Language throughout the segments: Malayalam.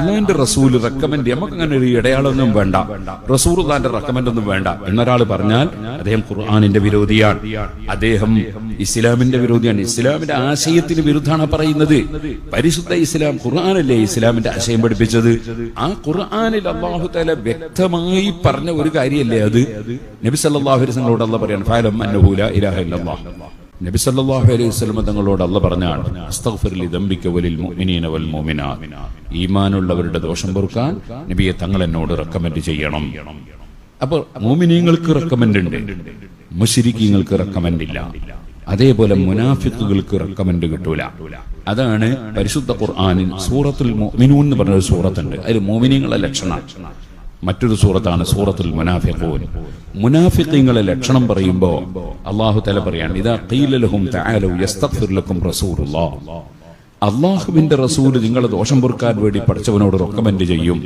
അള്ളാന്റെ റസൂൽ റെക്കമെൻഡ് നമുക്ക് അങ്ങനെ ഒരു ഇടയാളൊന്നും വേണ്ട. റസൂർ താന്റെ റെക്കമെൻഡ് ഒന്നും വേണ്ട. എന്നൊരാൾ പറഞ്ഞാൽ അദ്ദേഹം ഖുർആാനിന്റെ വിരോധിയാണ്. അദ്ദേഹം ഇസ്ലാമിന്റെ വിരോധിയാണ്. ഇസ്ലാമിന്റെ ആശയത്തിന് വിരുദ്ധാണ് പറയുന്നത്. പരിശുദ്ധ ഇസ്ലാം ഖുർആാനല്ലേ ഇസ്ലാമിന്റെ ആശയം പഠിപ്പിച്ചത്? ആ ഖുർആാനിൽ അള്ളാഹു തല വ്യക്തമായി പറഞ്ഞ ഒരു കാര്യമല്ലേ അത്? നബി സല്ലല്ലാഹു അലൈഹി അല്ല പറയാണ് പറയാൻ ഫഅലം അന്നഹു ലാ ഇലാഹ ഇല്ലല്ലാഹ്. നബി സല്ലല്ലാഹു അലൈഹി വസല്ലം തങ്ങളോട് അല്ല പറഞ്ഞാണ് അസ്തഗ്ഫിർ ലി ദംബിക മുഅ്മിനീന വൽ മുഅ്മിനാത്ത്. ഈമാനുള്ളവരുടെ ദോഷം പൊറുക്കാൻ നബിയെ തങ്ങൾ എന്നോട് റെക്കമെൻഡ് ചെയ്യണം. അപ്പോൾ മോമിനീങ്ങൾക്ക് റെക്കമെൻഡ് ഉണ്ട്. മുഷിരിക്കീങ്ങൾക്ക് റെക്കമെൻഡ് ഇല്ല. അതേപോലെ മുനാഫിക്കുകൾക്ക് റെക്കമെൻഡ് കിട്ടൂല. അതാണ് പരിശുദ്ധ ഖുർആാനിൽ സൂറത്തുൽ മിനു എന്ന് പറഞ്ഞ ഒരു സൂറത്തുണ്ട്. അതിൽ മോമിനിയങ്ങളെ ലക്ഷണം. മറ്റൊരു സൂറത്താണ് സൂറത്തുൽ മുനാഫിഖൂൻ. മുനാഫിഖീങ്ങളെ ലക്ഷണം പറയുമ്പോൾ അള്ളാഹു തല പറയാണ് ഇതാ ഖീലലഹും അള്ളാഹുവിന്റെ റസൂൽ നിങ്ങൾ ദോഷം പൊറുക്കാൻ വേണ്ടി പഠിച്ചവനോട് റെക്കമെൻഡ് ചെയ്യും.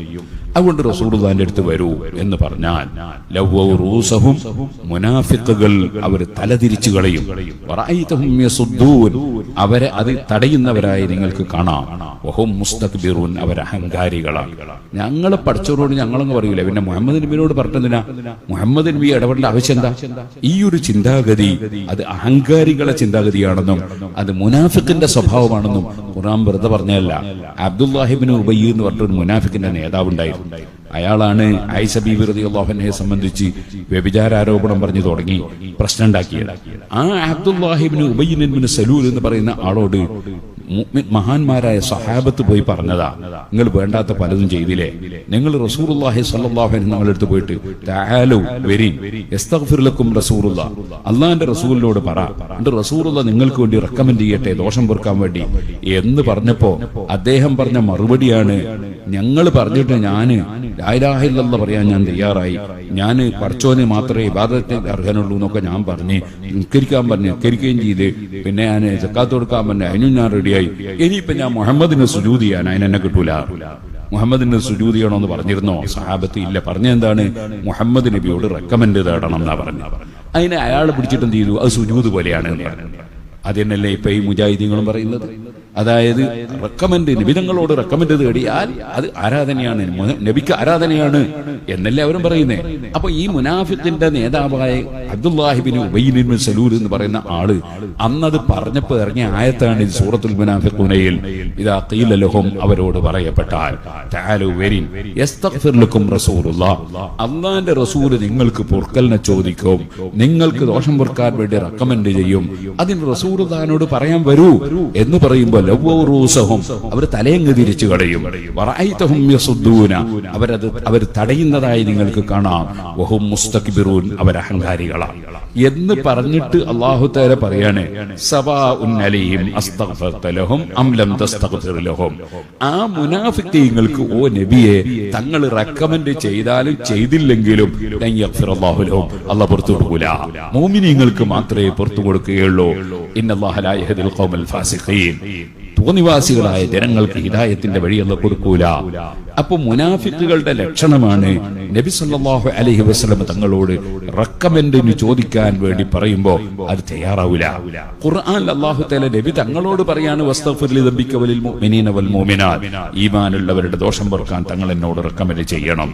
അതുകൊണ്ട് റസൂൽ അടുത്ത് വരൂ എന്ന് പറഞ്ഞാൽ റൂസഹും മുനാഫിക്കുകൾ അവർ തലതിരിച്ചു കളയും. അവരെ അത് തടയുന്നവരായി നിങ്ങൾക്ക് കാണാം. വഹും മുസ്തക്ബിറൂൻ അവർ അഹങ്കാരികളാണ്. ഞങ്ങളെ പഠിച്ചവരോട് ഞങ്ങളൊന്നും പറയൂല. പിന്നെ മുഹമ്മദ് നബിയോട് പറഞ്ഞതിനാ മുഹമ്മദ് നബി ഇടപെടേണ്ട ആവശ്യം എന്താ? ഈ ഒരു ചിന്താഗതി അത് അഹങ്കാരികളെ ചിന്താഗതിയാണെന്നും അത് മുനാഫിക്കിന്റെ സ്വഭാവമാണെന്നും ഖുറാൻ വെറുതെ പറഞ്ഞല്ല അബ്ദുല്ലാഹിബിന് ഉബയ്യ എന്ന് പറഞ്ഞൊരു മുനാഫിക്കിന്റെ നേതാവുണ്ടായിരുന്നു. അയാളാണ് ഐസ ബീബി അള്ളാഹുനെ സംബന്ധിച്ച് വ്യഭിചാരോപണം പറഞ്ഞു തുടങ്ങി പ്രശ്നം ഉണ്ടാക്കിയത്. ആ അബ്ദുല്ലാഹിബിന് ഉബയ്യൻ സലൂൽ എന്ന് പറയുന്ന ആളോട് മഹാന്മാരായ സഹാബത്ത് പോയി പറഞ്ഞതാ. നിങ്ങൾ വേണ്ടാത്ത പലതും ചെയ്തില്ലേ? നിങ്ങൾ റസൂറുല്ലാഹി സല്ലാഹു നിങ്ങളുടെ അടുത്ത് പോയിട്ട് റസൂലുള്ള. അള്ളാഹിന്റെ റസൂലിനോട് പറ. എന്റെ നിങ്ങൾക്ക് വേണ്ടി റെക്കമെൻഡ് ചെയ്യട്ടെ ദോഷം പൊറുക്കാൻ വേണ്ടി. എന്ന് പറഞ്ഞപ്പോ അദ്ദേഹം പറഞ്ഞ മറുപടിയാണ് ഞങ്ങൾ പറഞ്ഞിട്ട് ഞാൻ ലായിലാഹില്ലെന്ന് പറയാൻ ഞാൻ തയ്യാറായി. ഞാൻ പഠിച്ചോന് മാത്രമേ ഇബാദത്തിന് അർഹനുള്ളൂ എന്നൊക്കെ ഞാൻ പറഞ്ഞ് നിസ്കരിക്കാൻ പറഞ്ഞ് നിസ്കരിക്കുകയും ചെയ്ത് പിന്നെ ഞാൻ ജക്കാത്ത് കൊടുക്കാൻ പറഞ്ഞു അതിനും ഞാൻ റെഡിയായി. ഇനിയിപ്പോ ഞാൻ മുഹമ്മദിനെ സുജൂത് അതിനെന്നെ കിട്ടൂല. മുഹമ്മദിന് സുജൂത് ചെയ്യണമെന്ന് പറഞ്ഞിരുന്നോ? സഹാബത്ത് ഇല്ല. പറഞ്ഞ എന്താണ്? മുഹമ്മദ് നബിയോട് റെക്കമെൻഡ് തേടണം എന്നാ പറഞ്ഞു. അതിനെ അയാൾ പിടിച്ചിട്ട് എന്ത് ചെയ്തു? അത് സുജൂത് പോലെയാണ് എന്ന് പറഞ്ഞു. ഇപ്പൊ ഈ മുജാഹിദീങ്ങളും പറയുന്നത്? അതായത് റെക്കമെൻഡ് നിബിധങ്ങളോട് റെക്കമെൻഡ് തേടിയാൽ അത് ആരാധനയാണ്. നബിക്ക് ആരാധനയാണ് എന്നല്ലേ അവരും പറയുന്നേ. അപ്പൊ ഈ മുനാഫിത്തിന്റെ നേതാവായ അബ്ദുല്ലാഹിബിന് ഉബൈബിൻ സലൂർ എന്ന് പറയുന്ന ആൾ അന്നത് പറഞ്ഞപ്പോ ഇറങ്ങിയ ആയത്താണ് സൂറത്തുൽ മുനാഫിഖുനയിൽ. ഇതാ ഖീലലഹും അവരോട് പറയപ്പെട്ടാൽ അള്ളാന്റെ റസൂൽ നിങ്ങൾക്ക് പൊറുക്കലിനെ ചോദിക്കും നിങ്ങൾക്ക് ദോഷം പൊറുക്കാൻ വേണ്ടി റെക്കമെൻഡ് ചെയ്യും. അതിന് റസൂർ താനോട് പറയാൻ വരൂ എന്ന് പറയുമ്പോൾ അവർ തലയങ്ങ് തിരിച്ചു കളയും അവരത് അവർ തടയുന്നതായി നിങ്ങൾക്ക് കാണാം. വഹും അവർ അഹങ്കാരികളാണ്. എന്ന് പറഞ്ഞിട്ട് അള്ളാഹു തആല പറയാണ് ആ ഓ നബിയെ തങ്ങൾ റെക്കമെൻഡ് ചെയ്താലും ചെയ്തില്ലെങ്കിലും അള്ളാഹ് പുറത്തു കൊടുക്കൂല. മോമിനിങ്ങൾക്ക് മാത്രമേ പുറത്തു കൊടുക്കുകയുള്ളൂ. ഇന്നല്ലാഹ തോന്നിവാസികളായ ജനങ്ങൾക്ക് ഹിദായത്തിന്റെ വഴിയല്ല കൊടുക്കൂല. അപ്പൊ മുനാഫിക്കുകളുടെ ലക്ഷണമാണ് നബി സല്ലാഹു അലഹി വസല്ലം തങ്ങളോട് റെക്കമെൻഡിന് ചോദിക്കാൻ വേണ്ടി പറയുമ്പോ അത് തയ്യാറാവില്ല ഖുർആൻ അള്ളാഹു തല നബി തങ്ങളോട് പറയാണ് ഈമാനുള്ളവരുടെ ദോഷം പൊറുക്കാൻ തങ്ങൾ എന്നോട് റെക്കമെൻഡ് ചെയ്യണം.